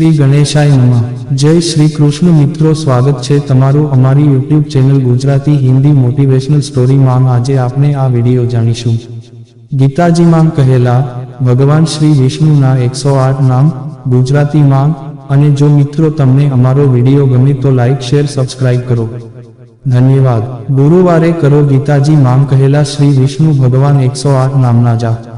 શ્રી ગણેશાય નમઃ. જય શ્રી કૃષ્ણ મિત્રો, સ્વાગત છે તમારું અમારી YouTube channel Gujarati Hindi motivational સ્ટોરીમાં આજે આપણે આ વીડિયો જાણીશું. ગીતાજીમાં કહેલા, ભગવાન શ્રી વિષ્ણુના એકસો આઠ નામ ગુજરાતીમાં અને જો મિત્રો તમને અમારો વીડિયો ગમે તો લાઈક શેર સબસ્ક્રાઇબ કરો. ધન્યવાદ. ગુરુવારે કરો ગીતાજી માં કહેલા, શ્રી વિષ્ણુ ભગવાન એકસો આઠ નામના જાપ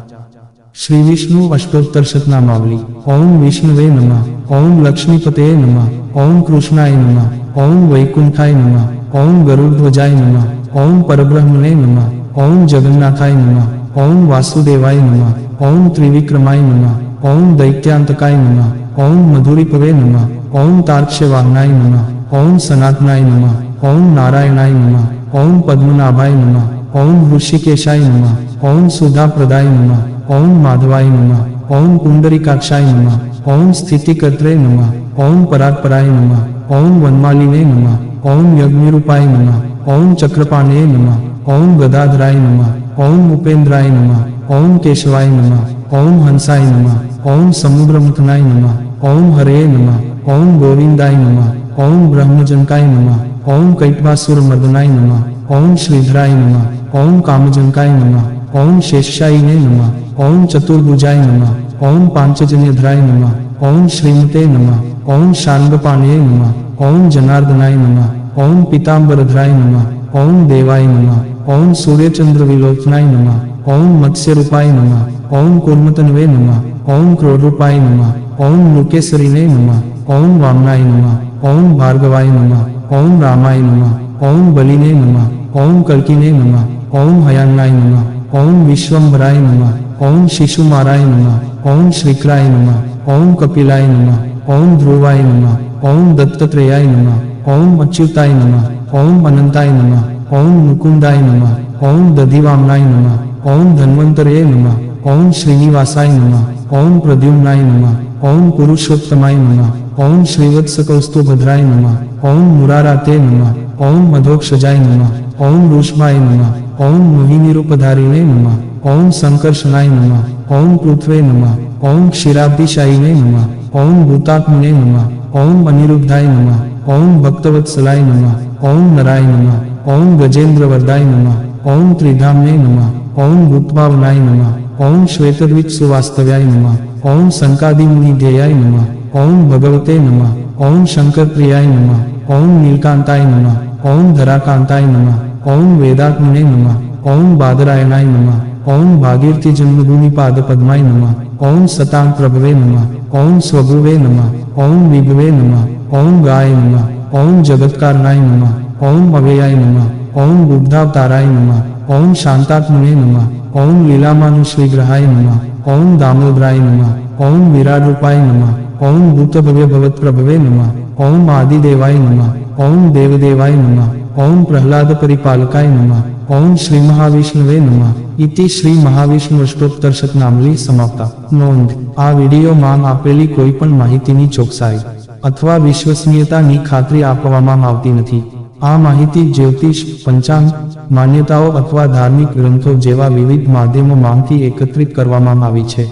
શ્રી વિષ્ણુ અષ્ટોત્તર શતનામાવલી ઓમ વિષ્ણુવે નમઃ ઓમ લક્ષ્મીપતે નમઃ ઓમ કૃષ્ણાય નમઃ ઓમ વૈકુંઠાય નમઃ ઓમ ગરુડધ્વજાય નમઃ ઓમ પરબ્રહ્મને નમઃ ઓમ જગન્નાથાય નમઃ ઓમ વાસુદેવાય નમઃ ઓમ ત્રિવિક્રમાય નમઃ ઓમ દૈત્યાંતકાય નમઃ ઓમ મધુરીપવે નમઃ ઓમ તાર્ક્ષ્યવાહનાય નમઃ ઓમ સનાતનાય નમઃ ઓમ નારાયણાય નમઃ ઓમ પદ્મનાભાય નમઃ ઓમ ઋષિકેશાય નમઃ ઓમ સુધાપ્રદાય નમઃ ઓમ માધવાય નમઃ ઓમ પુંડરીકાક્ષાય નમઃ ઓમ સ્થિતિકર્ત્રે નમઃ ઓમ પરાત્પરાય નમઃ ઓમ વનમાલિને નમઃ ઓમ યજ્ઞરૂપાય નમઃ ઓમ ચક્રપાણિએ નમઃ ઓમ ગદાધરાય નમઃ ઓમ ઉપેન્દ્રાય નમઃ ઓમ કેશવાય નમઃ ઓમ હંસાય નમઃ ઓમ સમુદ્રમથનાય નમઃ ઓમ હરે નમઃ ઓમ ગોવિંદાય નમઃ ઓમ બ્રહ્મજનકાય નમઃ ઓમ કૈટવાસુરમર્દનાય નમઃ ઓમ શ્રીધરાય નમઃ ઓમ કામજનકાય નમઃ ઓમ શેષશાયીને નમઃ ઓમ ચતુર્ભુજાય નમઃ ઓમ પાંચજન્યધરાય નમઃ ઓમ શ્રીમતે નમઃ ઓમ શાર્ંગપાણ્યે નમઃ ઓમ જનાર્દનાય નમઃ ઓમ પીતાંબરધરાય નમઃ ઓમ દેવાય નમઃ ઓમ સૂર્યચંદ્રવિલોચનાય નમઃ ઓમ મત્સ્યરૂપાય નમઃ ઓમ કુર્મતન્વે નમઃ ઓમ ક્રોડરૂપાય નમઃ ઓમ લુકેસરીને નમઃ ઓમ વામનાય નમઃ ઓમ ભાર્ગવાય નમઃ ઓમ રામાય નમઃ ઓમ બલિને નમઃ ઓમ કલ્કિને નમઃ ઓમ હયાન્નાય નમઃ ઓમ વિશ્વંભરાય નમઃ ઓમ શિશુમારાય નમઃ ઓમ શ્રીકરાય નમઃ ઓમ કપિલાય નમઃ ઓમ ધ્રુવાય નમઃ ઓમ દત્તત્રેયાય નમઃ ઓમ અચ્યુતાય નમઃ ઓમ અનંતાય નમઃ ઓમ મુકુંદાય નમઃ ઓમ દધિવામનાય નમઃ ઓમ ધન્વંતરે નમઃ ઓમ શ્રીનિવાસાય નમઃ ઓમ પ્રદ્યુમ્નાય નમઃ ઓમ પુરુષોત્તમાય નમઃ ઓમ શ્રીવત્સકૌસ્તુભદ્રાય નમઃ ઓમ મુરારાતે નમઃ ઓમ મધોક્ષજાય નમઃ ઓમ વૃષભાય નમઃ ઓમ મોહિનીરૂપધારીને નમઃ ઓમ સંકર્ષણાય નમઃ ઓમ પૃથ્વે નમઃ ઓમ ક્ષીરાબ્દિશાયીને નમઃ ઓમ ભૂતાત્મને નમઃ ઓમ અનિરુદ્ધાય નમઃ ઓમ ભક્તવત્સલાય નમઃ ઓમ નરાય નમઃ ઓમ ગજેન્દ્રવરદાય નમઃ ઓમ ત્રિધામને નમઃ ઓમ ભૂતભાવનાય નમઃ ઓમ શ્વેતદ્વિજ સુવાસ્તવ્યાય નમઃ ઓમ સંકાદિમુનિધેયાય નમઃ ઓમ ભગવતે નમઃ ઓમ શંકરપ્રિયાય નમઃ ઓમ નીલકાંતાય નમઃ ઓમ ધરાકાંતાય નમઃ ઓમ વેદાત્મને નમઃ ઓમ બાદરાયણાય નમઃ ઓમ ભાગીરથી જન્મભૂમિ પાદ પદ્માય નમઃ ઓમ સતાંગ પ્રભવે નમઃ ઓમ સ્વગુવે નમઃ ઓમ વિભવે નમઃ ઓમ ગાય નમઃ ઓમ જગત્કારણાય નમઃ ઓમ અવ્યયાય નમઃ ઓમ બુદ્ધાવતારાય નમઃ ઓમ શાંતાત્મને નમઃ ઓમ લીલામાનુશ્રીગ્રહાય નમઃ ઓમ દામોદરાય નમઃ ઓમ વિરાટરૂપાય નમઃ ઓમ ભૂતભવ્ય ભવત્પ્રભવે નમઃ ઓમ આદિદેવાય નમઃ ઓમ દેવદેવાય નમઃ ઓમ પ્રહલાદ પરિપાલકાય નમઃ ઓમ શ્રી મહાવિષ્ણવે નમઃ. ઇતિ શ્રી મહાવિષ્ણુ અષ્ટોત્તર શતનામલી સમાપ્તા. નોંધ, આ વિડીયોમાં આપેલી કોઈ પણ માહિતીની ચોકસાઈ અથવા વિશ્વસનીયતાની ખાતરી આપવામાં આવતી નથી. આ માહિતી જ્યોતિષ, પંચાંગ, માન્યતાઓ અથવા ધાર્મિક ગ્રંથો જેવા વિવિધ માધ્યમોમાંથી એકત્રિત કરવામાં આવી છે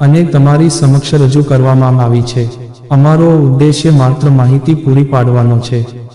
અને તમારી સમક્ષ રજૂ કરવામાં આવી છે. અમારો ઉદ્દેશ્ય માત્ર માહિતી પૂરી પાડવાનો છે.